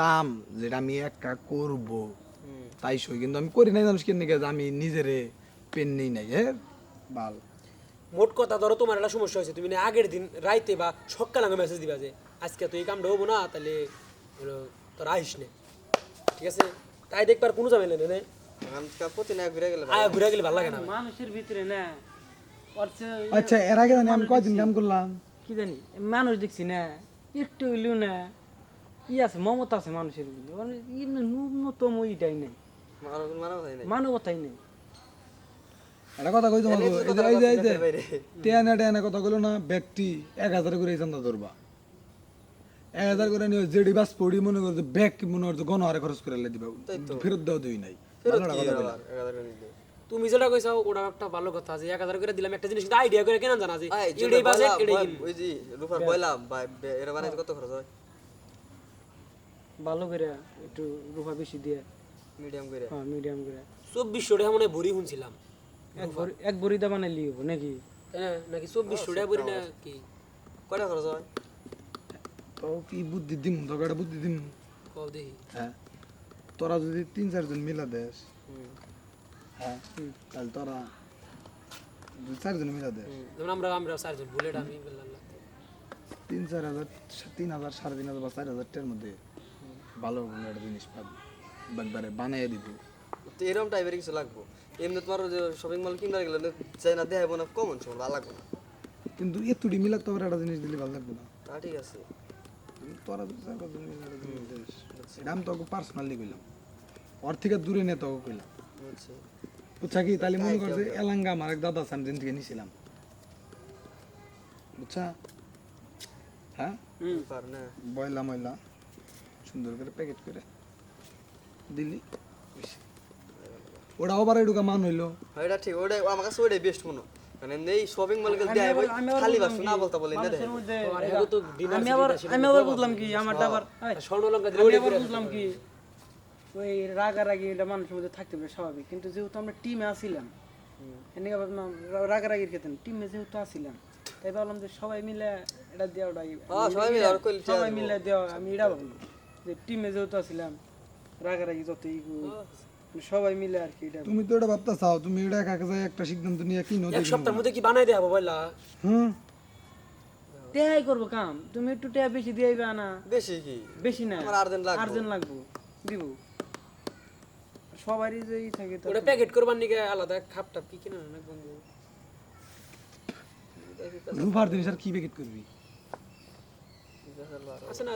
কাম যেটা আমি একা করব। তাই সই কিন্তু আমি করি নাই জানিস কেন আমি নিজেরে পেন নেই নাই হ্যাঁ? বাল। মোট কথা ধরো তোমার একটা সমস্যা হয়েছে তুমি না আগের দিন রাইতে বা সকালে আমাকে মেসেজ দিবা যে আজকে তো এই কামটা হব না তাহলে হলো তোর আইস নে। ঠিক আছে? তাই দেখবার কোনো ঝামেলা নেই ঘুরে গেলে ভালো লাগে না। মানুষের ভিতরে না আচ্ছা এর আগে জানি আমি কয়দিন কাম করলাম? কি জানি মানুষ দেখছি না একটু হইলেও না। ই আছে মমতা আছে মানুষের মানে ন্যূনতম ইটাই নেই মানব মানব হয় নাই মানবতাই নেই একটা কথা কই তোমাকে এই যে এই যে টেনে টেনে কথা কইলো না ব্যক্তি এক হাজার করে চান্দা ধরবা এক হাজার করে নিয়ে জেডি বাস পড়ি মনে করছে ব্যাগ মনে করছে গণহারে খরচ করে দিবা ফেরত দেওয়া দুই নাই? তুমি যেটা কইছাও ওটা একটা ভালো কথা যে এক হাজার করে দিলাম একটা জিনিস আইডিয়া করে কেন জানা কিনবো। ওই যে রূপার বে- এরা কত খরচ হয়? ভালো করে একটু রূপা বেশি দিয়ে। মিডিয়াম করে? হ্যাঁ মিডিয়াম করে। চব্বিশশো টাকা মনে ভরি শুনছিলাম এক ভরি এক ভরিদা বানাইলি হব নাকি? হ্যাঁ নাকি চব্বিশশো টাকা ভরি না কি? কয়টা খরচ হয়? তো কি বুদ্ধি দিম তোকে একটা বুদ্ধি দিম। কও দেখি। হ্যাঁ তোরা যদি তিন চারজন মিলা দেস হ্যাঁ তাহলে তোরা দুই চারজন মিলা দেস। যেমন আমরা আমরা চারজন বুলেট আমি বললাম তিন চার হাজার তিন হাজার সাড়ে তিন হাজার বা চার হাজার টাকার মধ্যে। ভালো কোনো একটা জিনিস পাবি একবারে বানিয়ে দিব। তো এরকম টাইপের কিছু লাগবো? এমনি তোমার যে শপিং মল কিনতে গেলে চাই না দেখাবো না কমন সময় ভালো লাগবে না। কিন্তু এতুটি মিলাতে আবার একটা জিনিস দিলে ভালো লাগবে না। তা ঠিক আছে। তোরা যদি চার পাঁচজন মিলে একটা জিনিস দিস, এটা আমি তোকে পার্সোনালি কইলাম। ওর থেকে দূরে নিয়ে তোকে কইলাম। বুঝছি বুঝছা কি? তাহলে মনে করছে এলাঙ্গা আমার এক দাদা সান দিন থেকে নিছিলাম। বুঝছা? হ্যাঁ বয়লা ময়লা। সুন্দর করে প্যাকেট করে দিলি। ওটা আবার এটুকা মান হইল। হয় এটা ঠিক। ওটাই আমার কাছে ওটাই বেস্ট মনে। মানে এই শপিং মল গেলে দেয় বই খালি বাস না বলতে বলে না দেয়। এগো তো dinner আমি আবার আমি আবার বুঝলাম কি আমারটা আবার আমি আবার বুঝলাম কি ওই রাগারাগি এটা মানুষের মধ্যে থাকতে পারে স্বাভাবিক। কিন্তু যেহেতু আমরা টিমে আসিলাম রাগারাগির ক্ষেত্রে টিমে যেহেতু আসিলাম তাই ভাবলাম যে সবাই মিলে এটা দেওয়াটাই হ্যাঁ, সবাই মিলে দেওয়া আমি এটা ভাবলাম। যে টিমে যেহেতু আসিলাম রাগারাগি যত সবাই মিলে আর কি এটা। তুমি তো এটা ভাবতে চাও তুমি এটা একা যাই একটা সিদ্ধান্ত নিয়ে কিনো এক সপ্তাহের মধ্যে কি বানাই হুম? করব কাম। তুমি একটু টেহা বেশি না? বেশি কি? বেশি না। আমার আর্জেন্ট লাগবে। আর্জেন্ট লাগবো। দিব। সবারই যে থাকে তো ওটা প্যাকেট করবার নিকে আলাদা খাপ টাপ কি কিনে না বন্ধু? রুফার জিনিস আর কি প্যাকেট করবি? আছে না